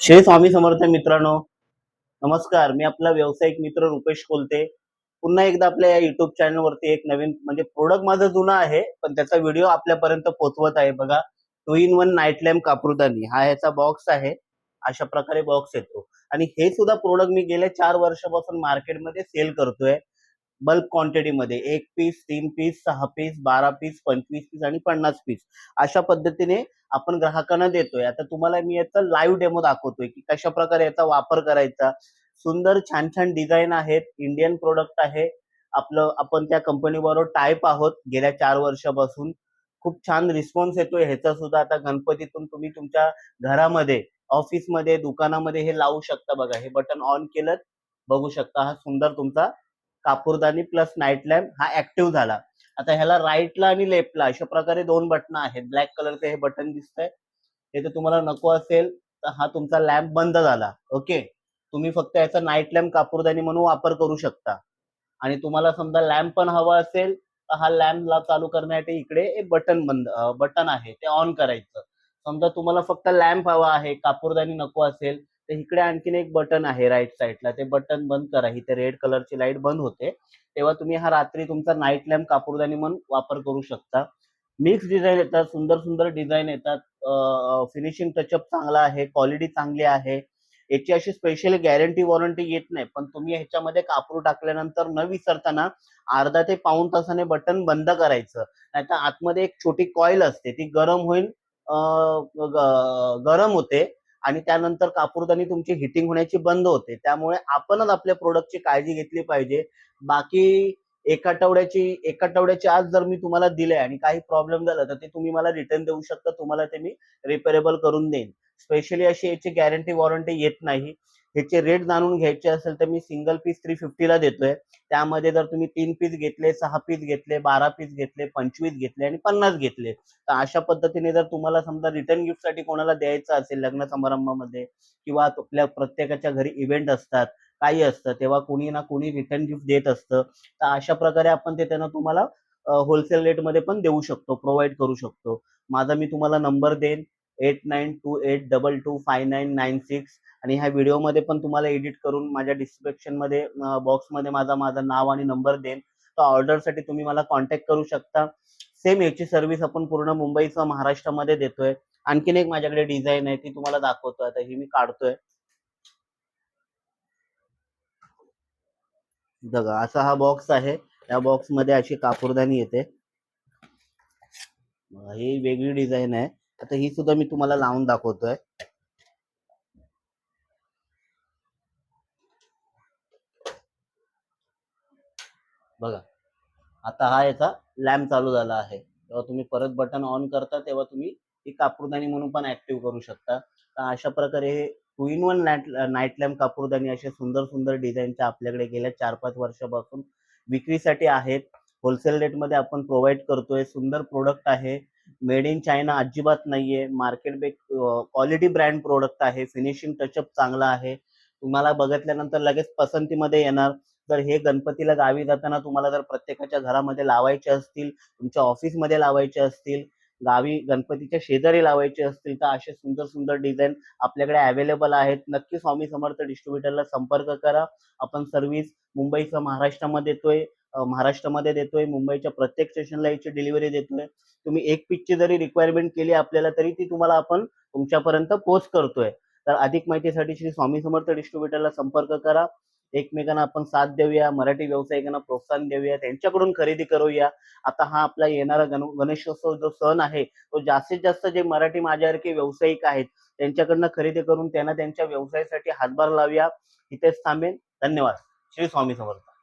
श्री स्वामी समर्थ मित्रांनो नमस्कार. मी आपला व्यावसायिक मित्र रुपेश कोलते. पुन्हा एकदा आपल्या या युट्यूब चॅनलवरती एक नवीन म्हणजे प्रोडक्ट माझं जुना आहे पण त्याचा व्हिडिओ आपल्यापर्यंत पोहोचवत आहे बघा. Two in one night lamp कापरुदानी. हा याचा बॉक्स आहे. अशा प्रकारे बॉक्स येतो. आणि हे सुद्धा प्रोडक्ट मी गेल्या चार वर्षापासून मार्केटमध्ये सेल करतोय. बल्क क्वांटिटीमध्ये एक पीस तीन पीस सहा पीस बारा पीस पंचवीस पीस आणि पन्नास पीस अशा पद्धतीने आपण ग्राहकांना देतोय. आता तुम्हाला मी याचा लाईव्ह डेमो दाखवतोय की कशा प्रकारे याचा वापर करायचा. सुंदर छान छान डिझाईन आहेत. इंडियन प्रोडक्ट आहे. आपलं आपण त्या कंपनीबरोबर टाईप आहोत. गेल्या चार वर्षापासून खूप छान रिस्पॉन्स येतोय. ह्याचा सुद्धा आता गणपतीतून तुम्ही तुमच्या घरामध्ये ऑफिसमध्ये दुकानामध्ये हे लावू शकता बघा. हे बटन ऑन केलं बघू शकता. हा सुंदर तुमचा कापूरदानी प्लस नाईट लॅम्प हा ऍक्टिव्ह झाला. आता ह्याला राईटला आणि लेफ्टला अशा प्रकारे दोन बटन आहेत. ब्लॅक कलरचे हे बटन दिसतंय. हे तर तुम्हाला नको असेल तर हा तुमचा लॅम्प बंद झाला. ओके? तुम्ही फक्त याचा नाईट लॅम्प कापूरदानी म्हणून वापर करू शकता. आणि तुम्हाला समजा लॅम्प पण हवा असेल तर हा लॅम्प चालू करण्यासाठी इकडे एक बटन बंद बटन आहे. ते ऑन करायचं. समजा तुम्हाला फक्त लॅम्प हवा आहे कापूरदानी नको असेल तर इकडे आणखीन एक बटन आहे राईट साईडला ते बटन बंद करा. इथे रेड कलरची लाइट बंद होते. तेव्हा तुम्ही हा रात्री तुमचा नाईट लॅम्प कापूरदानी म्हणून वापर करू शकता. मिक्स डिझाईन येतात सुंदर सुंदर डिझाईन येतात. फिनिशिंग टचअप चांगला आहे क्वालिटी चांगली आहे. याची अशी स्पेशल गॅरंटी वॉरंटी येत नाही. पण तुम्ही ह्याच्यामध्ये कापूर टाकल्यानंतर न विसरताना अर्धा ते पाऊण तासाने बटन बंद करायचं. नाहीतर आतमध्ये एक छोटी कॉईल असते. ती गरम होईल गरम होते. आणि त्यानंतर कापूरदानी तुमची हिटिंग होण्याची बंद होते. त्यामुळे आपणच आपल्या प्रोडक्टची काळजी घेतली पाहिजे. बाकी एक आठवड्याची एक आठवड्याच्या आज जर मी तुम्हाला दिले आणि काही प्रॉब्लेम झाला तर ते तुम्ही मला रिटर्न देऊ शकता. तुम्हाला ते मी रिपेरेबल करून देईन. स्पेशली अशी याची गॅरंटी वॉरंटी येत नाही. ह्याचे रेट जाणून घ्यायचे असेल तर मी सिंगल पीस थ्री फिफ्टीला देतोय. त्यामध्ये जर तुम्ही तीन पीस घेतले सहा पीस घेतले बारा पीस घेतले पंचवीस घेतले आणि पन्नास घेतले तर अशा पद्धतीने जर तुम्हाला समजा रिटर्न गिफ्टसाठी कोणाला द्यायचं असेल लग्न समारंभामध्ये किंवा आपल्या प्रत्येकाच्या घरी इव्हेंट असतात काही असतं तेव्हा कोणी ना कोणी रिटर्न गिफ्ट देत असतं तर अशा प्रकारे आपण ते त्यांना तुम्हाला होलसेल रेटमध्ये पण देऊ शकतो प्रोव्हाइड करू शकतो. माझा मी तुम्हाला नंबर देईन. Eight nine two eight double two five nine nine six आणि ह्या व्हिडिओमध्ये पण तुम्हाला एडिट करून माझ्या डिस्क्रिप्शनमध्ये बॉक्समध्ये माझा माझा नाव आणि नंबर देईन. तर ऑर्डरसाठी तुम्ही मला कॉन्टॅक्ट करू शकता. सेम याची सर्व्हिस आपण पूर्ण मुंबईसह महाराष्ट्रामध्ये देतोय. आणखीन एक माझ्याकडे डिझाईन आहे ती तुम्हाला दाखवतोय. आता ही मी काढतोय. बघा असा हा बॉक्स आहे. या बॉक्समध्ये अशी कापूरदानी येते. ही वेगळी डिझाईन आहे. आता ही सुद्धा मी तुम्हाला लावून दाखवतोय. बघा आता हा याचा लॅम्प चालू झाला आहे. तेव्हा तुम्ही परत बटन ऑन करता तेव्हा तुम्ही ही कापूरदानी म्हणून पण ऍक्टिव्ह करू शकता. तर अशा प्रकारे हे two in one night night lamp कापूरदानी असे सुंदर सुंदर डिझाईनच्या आपल्याकडे गेल्या चार पाच वर्षापासून विक्रीसाठी आहेत. होलसेल रेटमध्ये आपण प्रोव्हाइड करतोय. सुंदर प्रोडक्ट आहे. मेड इन चायना अजिबात नाहीये. मार्केट बेक क्वालिटी ब्रँड प्रोडक्ट आहे. फिनिशिंग टचअप चांगला आहे. तुम्हाला बघितल्यानंतर लगेच पसंतीमध्ये येणार. जर हे गणपतीला गावी जाताना तुम्हाला जर प्रत्येकाच्या घरामध्ये लावायचे असतील तुमच्या ऑफिसमध्ये लावायचे असतील गावी गणपतीच्या शेजारी लावायचे असतील तर असे सुंदर सुंदर डिझाईन आपल्याकडे अवेलेबल आहेत. नक्की स्वामी समर्थ डिस्ट्रीब्युटरला संपर्क करा. आपण सर्व्हिस मुंबईसह महाराष्ट्रामध्ये देतोय. महाराष्ट्रामध्ये देतोय मुंबईच्या प्रत्येक स्टेशनला याची डिलिव्हरी देतोय. तुम्ही एक पीसची जरी रिक्वायरमेंट केली आपल्याला तरी ती तुम्हाला आपण तुमच्यापर्यंत पोच करतोय. तर अधिक माहितीसाठी श्री स्वामी समर्थ डिस्ट्रीब्युटरला संपर्क करा. एकमेकांना आपण साथ देऊया मराठी व्यावसायिकांना प्रोत्साहन देऊया त्यांच्याकडून खरेदी करूया. आता हा आपला येणारा गण गणेशोत्सव जो सण आहे तो जास्तीत जास्त जे मराठी माझ्यासारखे व्यावसायिक आहेत त्यांच्याकडनं खरेदी करून त्यांना त्यांच्या व्यवसायासाठी हातभार लावूया. इथेच थांबेन. धन्यवाद. श्री स्वामी समर्थ.